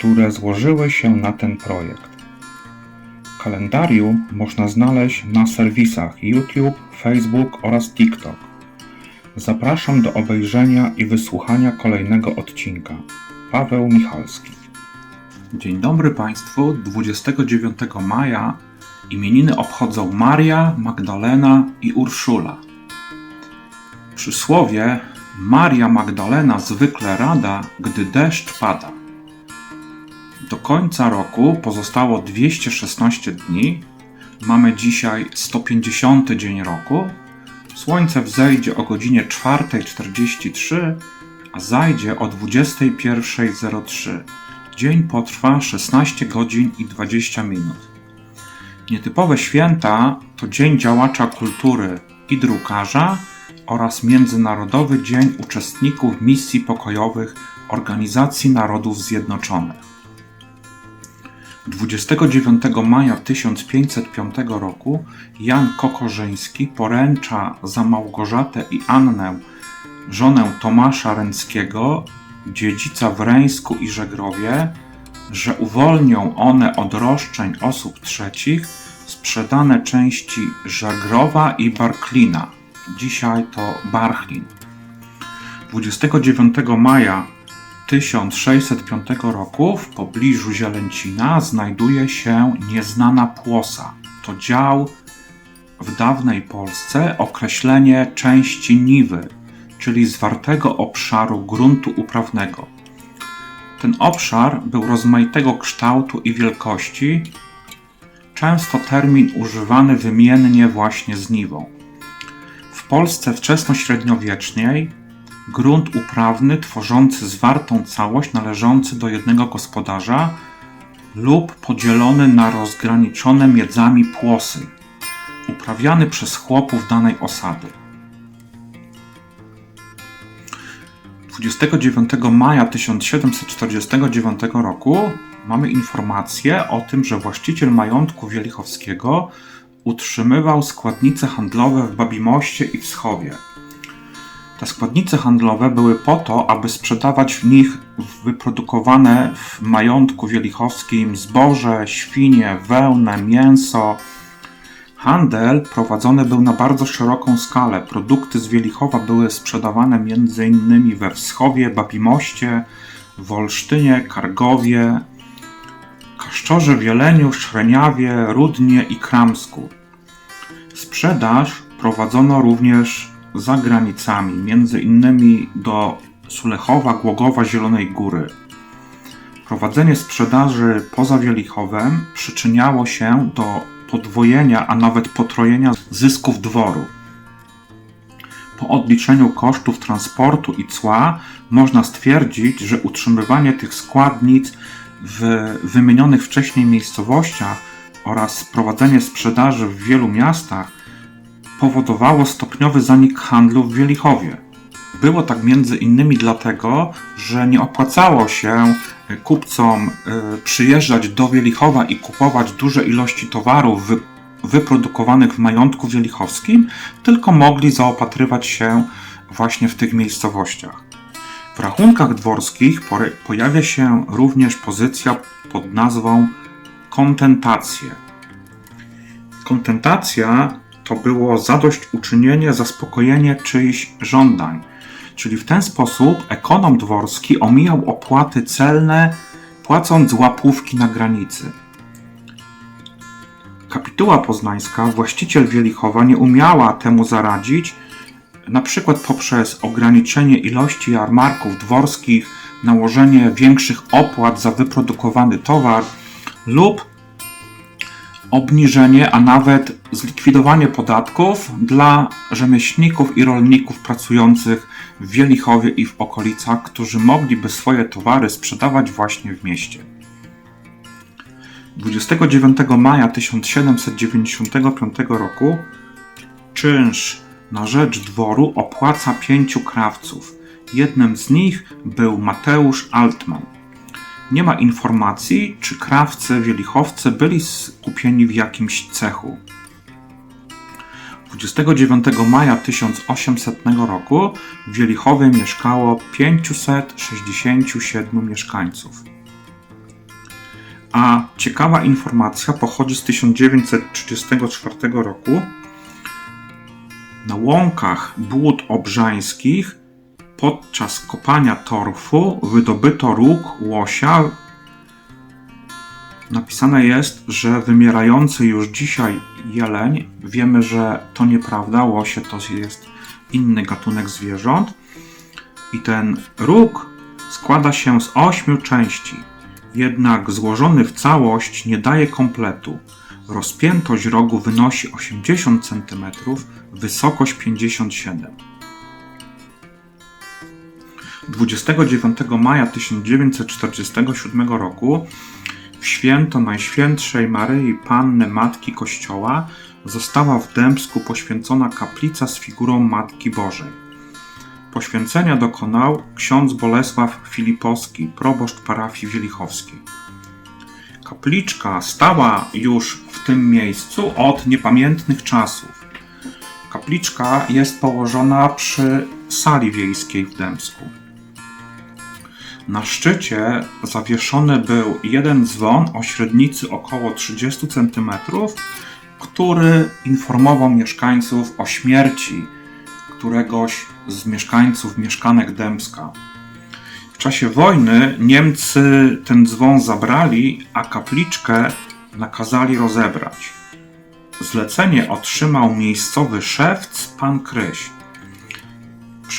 które złożyły się na ten projekt. Kalendarium można znaleźć na serwisach YouTube, Facebook oraz TikTok. Zapraszam do obejrzenia i wysłuchania kolejnego odcinka. Paweł Michalski. Dzień dobry Państwu. 29 maja imieniny obchodzą Maria, Magdalena i Urszula. Przysłowie Maria Magdalena zwykle rada, gdy deszcz pada. Końca roku pozostało 216 dni. Mamy dzisiaj 150 dzień roku. Słońce wzejdzie o godzinie 4.43, a zajdzie o 21.03. Dzień potrwa 16 godzin i 20 minut. Nietypowe święta to Dzień Działacza Kultury i Drukarza oraz Międzynarodowy Dzień Uczestników Misji Pokojowych Organizacji Narodów Zjednoczonych. 29 maja 1505 roku Jan Kokorzyński poręcza za Małgorzatę i Annę, żonę Tomasza Ręckiego, dziedzica w Reńsku i Żegrowie, że uwolnią one od roszczeń osób trzecich sprzedane części Żagrowa i Barklina. Dzisiaj to Barchlin. 29 maja 1605 roku w pobliżu Zielęcina znajduje się nieznana płosa. To dział w dawnej Polsce określenie części niwy, czyli zwartego obszaru gruntu uprawnego. Ten obszar był rozmaitego kształtu i wielkości, często termin używany wymiennie właśnie z niwą. W Polsce wczesnośredniowiecznej grunt uprawny tworzący zwartą całość należący do jednego gospodarza lub podzielony na rozgraniczone miedzami płosy, uprawiany przez chłopów danej osady. 29 maja 1749 roku mamy informację o tym, że właściciel majątku Wielichowskiego utrzymywał składnice handlowe w Babimoście i w Schowie. Te składnice handlowe były po to, aby sprzedawać w nich wyprodukowane w majątku wielichowskim zboże, świnie, wełnę, mięso. Handel prowadzony był na bardzo szeroką skalę. Produkty z Wielichowa były sprzedawane m.in. we Wschowie, Babimoście, w Olsztynie, Kargowie, Kaszczorze, Wieleniu, Szreniawie, Rudnie i Kramsku. Sprzedaż prowadzono również za granicami, między innymi do Sulechowa, Głogowa, Zielonej Góry. Prowadzenie sprzedaży poza Wielichowem przyczyniało się do podwojenia, a nawet potrojenia zysków dworu. Po odliczeniu kosztów transportu i cła można stwierdzić, że utrzymywanie tych składnic w wymienionych wcześniej miejscowościach oraz prowadzenie sprzedaży w wielu miastach powodowało stopniowy zanik handlu w Wielichowie. Było tak między innymi dlatego, że nie opłacało się kupcom y, przyjeżdżać do Wielichowa i kupować duże ilości towarów wy, wyprodukowanych w majątku wielichowskim, tylko mogli zaopatrywać się właśnie w tych miejscowościach. W rachunkach dworskich pojawia się również pozycja pod nazwą kontentacje. Kontentacja to było zadośćuczynienie, zaspokojenie czyichś żądań. Czyli w ten sposób ekonom dworski omijał opłaty celne, płacąc łapówki na granicy. Kapituła poznańska, właściciel Wielichowa, nie umiała temu zaradzić, na przykład poprzez ograniczenie ilości jarmarków dworskich, nałożenie większych opłat za wyprodukowany towar lub obniżenie, a nawet zlikwidowanie podatków dla rzemieślników i rolników pracujących w Wielichowie i w okolicach, którzy mogliby swoje towary sprzedawać właśnie w mieście. 29 maja 1795 roku czynsz na rzecz dworu opłaca pięciu krawców. Jednym z nich był Mateusz Altman. Nie ma informacji, czy krawcy wielichowcy byli skupieni w jakimś cechu. 29 maja 1800 roku w Wielichowie mieszkało 567 mieszkańców. A ciekawa informacja pochodzi z 1934 roku. Na łąkach Błód Obrzańskich podczas kopania torfu wydobyto róg łosia. Napisane jest, że wymierający już dzisiaj jeleń, wiemy, że to nieprawda, łosie to jest inny gatunek zwierząt. I ten róg składa się z ośmiu części, jednak złożony w całość nie daje kompletu. Rozpiętość rogu wynosi 80 cm, wysokość 57 29 maja 1947 roku w święto Najświętszej Maryi Panny Matki Kościoła została w Dębsku poświęcona kaplica z figurą Matki Bożej. Poświęcenia dokonał ksiądz Bolesław Filipowski, proboszcz parafii wielichowskiej. Kapliczka stała już w tym miejscu od niepamiętnych czasów. Kapliczka jest położona przy sali wiejskiej w Dębsku. Na szczycie zawieszony był jeden dzwon o średnicy około 30 cm, który informował mieszkańców o śmierci któregoś z mieszkańców mieszkanek Dębska. W czasie wojny Niemcy ten dzwon zabrali, a kapliczkę nakazali rozebrać. Zlecenie otrzymał miejscowy szewc pan Kryś.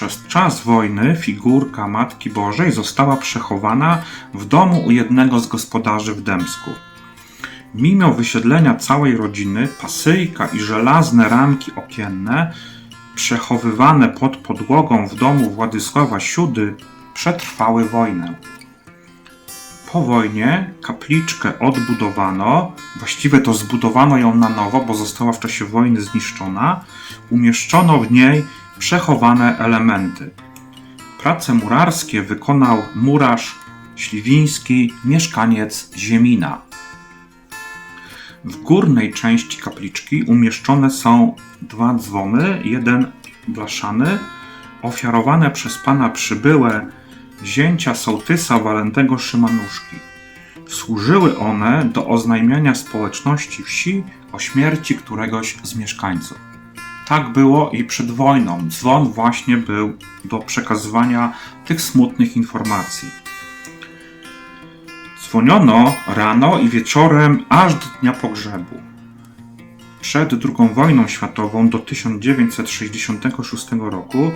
Przez czas wojny figurka Matki Bożej została przechowana w domu u jednego z gospodarzy w Dębsku. Mimo wysiedlenia całej rodziny, pasyjka i żelazne ramki okienne przechowywane pod podłogą w domu Władysława Siudy przetrwały wojnę. Po wojnie kapliczkę odbudowano, właściwie to zbudowano ją na nowo, bo została w czasie wojny zniszczona. Umieszczono w niej przechowane elementy. Prace murarskie wykonał murarz śliwiński, mieszkaniec Ziemina. W górnej części kapliczki umieszczone są dwa dzwony, jeden blaszany, ofiarowane przez pana przybyłe zięcia sołtysa Walentego Szymanuszki. Służyły one do oznajmiania społeczności wsi o śmierci któregoś z mieszkańców. Tak było i przed wojną. Dzwon właśnie był do przekazywania tych smutnych informacji. Dzwoniono rano i wieczorem aż do dnia pogrzebu. Przed II wojną światową do 1966 roku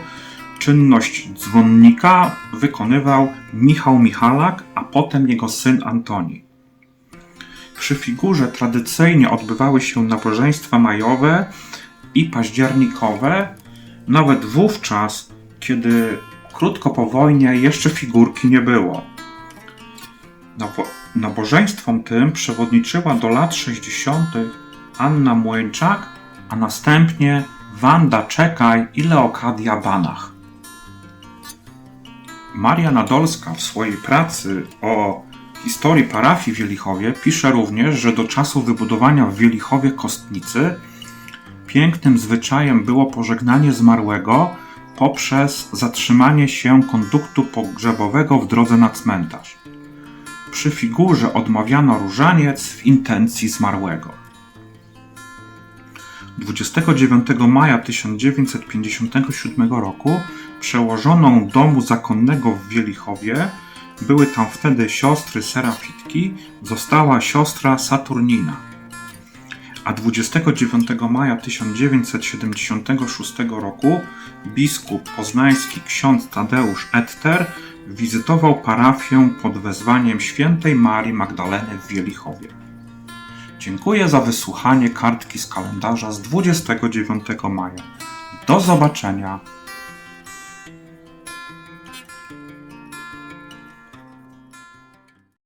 czynność dzwonnika wykonywał Michał Michalak, a potem jego syn Antoni. Przy figurze tradycyjnie odbywały się nabożeństwa majowe i październikowe, nawet wówczas, kiedy krótko po wojnie jeszcze figurki nie było. Nabo- nabożeństwom tym przewodniczyła do lat 60. Anna Młyńczak, a następnie Wanda Czekaj i Leokadia Banach. Maria Nadolska w swojej pracy o historii parafii w Wielichowie pisze również, że do czasu wybudowania w Wielichowie kostnicy pięknym zwyczajem było pożegnanie zmarłego poprzez zatrzymanie się konduktu pogrzebowego w drodze na cmentarz. Przy figurze odmawiano różaniec w intencji zmarłego. 29 maja 1957 roku przełożoną domu zakonnego w Wielichowie, były tam wtedy siostry Serafitki, została siostra Saturnina. A 29 maja 1976 roku biskup poznański ksiądz Tadeusz Etter wizytował parafię pod wezwaniem świętej Marii Magdaleny w Wielichowie. Dziękuję za wysłuchanie kartki z kalendarza z 29 maja. Do zobaczenia